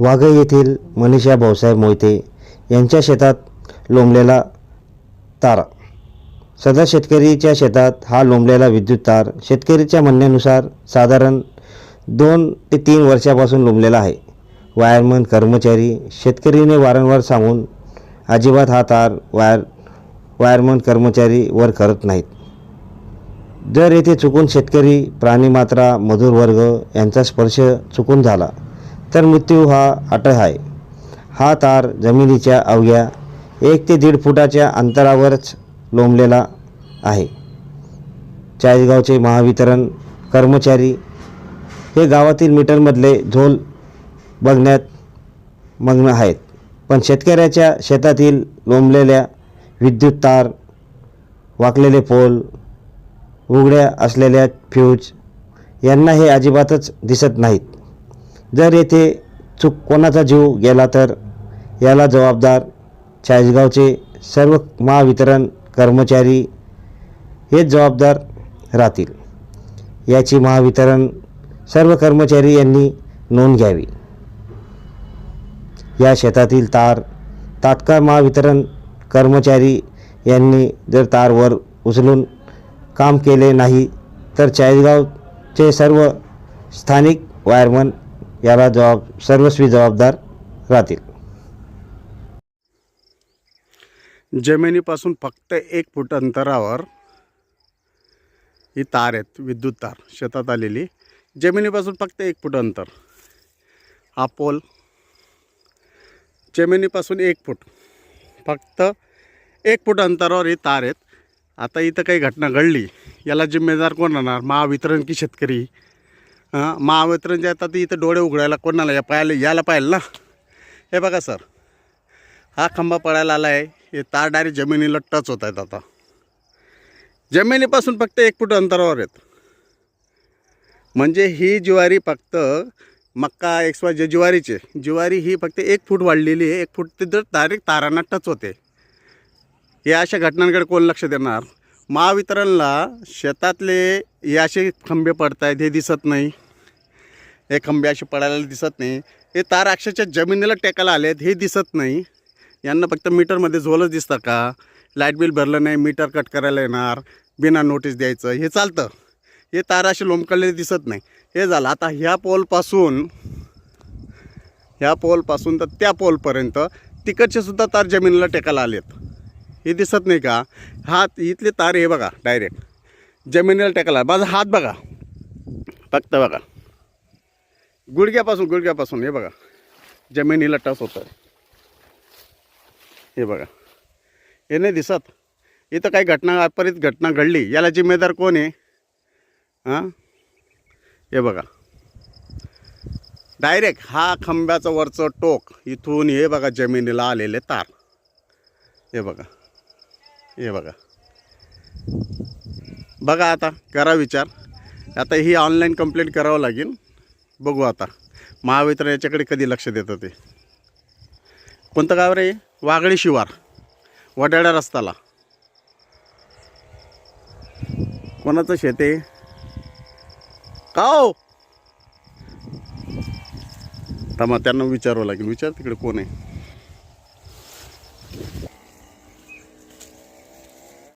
वाघई येथील मनीषा भाऊसाहेब मोहिते यांच्या शेतात लोंबलेला तारा. सदर शेतकरीच्या शेतात हा लोंबलेला विद्युत तार शेतकरीच्या म्हणण्यानुसार साधारण दोन ते तीन वर्षापासून लोंबलेला आहे. वायरमन कर्मचारी शेतकरीने वारंवार सांगून अजिबात हा तार वायर वायरमन कर्मचारी वर करत नाहीत. जर येथे चुकून शेतकरी प्राणीमात्रा मजूर वर्ग यांचा स्पर्श चुकून झाला. तर मृत्यू हा अटळ आहे. हा तार जमिनीच्या अवघ्या एक ते दीड फुटाच्या अंतरावरच लोंबलेला आहे. चाळीसगावचे महावितरण कर्मचारी हे गावातील मीटरमधले झोल बघण्यात मग्न आहेत. पण शेतकऱ्याच्या शेतातील लोंबलेल्या विद्युत तार वाकलेले पोल उघड्या असलेल्या फ्यूज यांना हे अजिबातच दिसत नाहीत. जर येथे चूक कोणाचा जीव गेला तर याला जबाबदार चाळीसगावचे सर्व महावितरण कर्मचारी हेच जबाबदार राहतील. याची महावितरण सर्व कर्मचारी यांनी नोंद घ्यावी. या शेतातील तार तात्काळ महावितरण कर्मचारी यांनी जर तारवर उचलून काम केले नाही तर चाळीसगावचे सर्व स्थानिक वायरमन याला जबाब सर्वस्वी जबाबदार राहतील. जमिनीपासून फक्त एक फूट अंतरावर ही तार आहेत विद्युत तार शेतात आलेली. जमिनीपासून फक्त एक फूट अंतर. हा पोल जमिनीपासून एक फूट. फक्त एक फूट अंतरावर ही तार आहेत. आता इथं काही घटना घडली याला जिम्मेदार कोण राहणार? महावितरण की शेतकरी. महावितरण जे आता इथं डोळे उघडायला कोणाला या पाहायला यायला पाहिजे ना? हे बघा सर हा खंबा पडायला आला आहे हे तार डायरेक्ट जमिनीला टच होत आहेत आता. जमिनीपासून फक्त एक फूट अंतरावर आहेत. म्हणजे ही ज्वारी फक्त मक्का एक्सवा जे ज्वारीचे ज्वारी ही फक्त एक फूट वाढलेली आहे. एक फूट तिथं डायरेक्ट तारांना टच होते. या अशा घटनांकडे कोण लक्ष देणार? महावितरणला शेतातले हे असे खंबे पडत आहेत हे दिसत नाही. हे खंबे असे पडायला दिसत नाही. हे तार अक्षरशः जमिनीला टेकायला आले आहेत हे दिसत नाही. यांना फक्त मीटरमध्ये झोलच दिसतं का? लाइट बिल भरलं नाही मीटर कट करायला येणार बिना नोटीस द्यायचं हे चालतं. हे तार असे लोंबकडलेले दिसत नाही. हे झालं आता ह्या पोलपासून ह्या पोलपासून तर त्या पोलपर्यंत तिकडचे सुद्धा तार जमिनीला टेकायला आलेत. हे दिसत नाही का? हात इथले तार हे बघा डायरेक्ट. जमिनीला टेकायला माझा हात बघा. फक्त बघा. गुडघ्यापासून गुडघ्यापासून हे बघा. जमिनीला टच होतं हे बघा. हे नाही दिसत. इथं काही घटना अपरित घटना घडली. याला जिम्मेदार कोण आहे? हां? हे बघा. डायरेक्ट हा खांब्याचं वरचं टोक इथून हे बघा जमिनीला आलेले तार. हे बघा. हे बघा. बघा आता करा विचार. आता ही ऑनलाईन कंप्लेंट करावं लागेल. बघू आता. महावितरण याच्याकडे कधी लक्ष देतं ते. कोणतं गाव रे वागळी शिवार वडाळ्या रस्त्याला कोणाचं शेत आहे? का हो? त्यांना विचारावं लागेल. विचार तिकडे कोण आहे?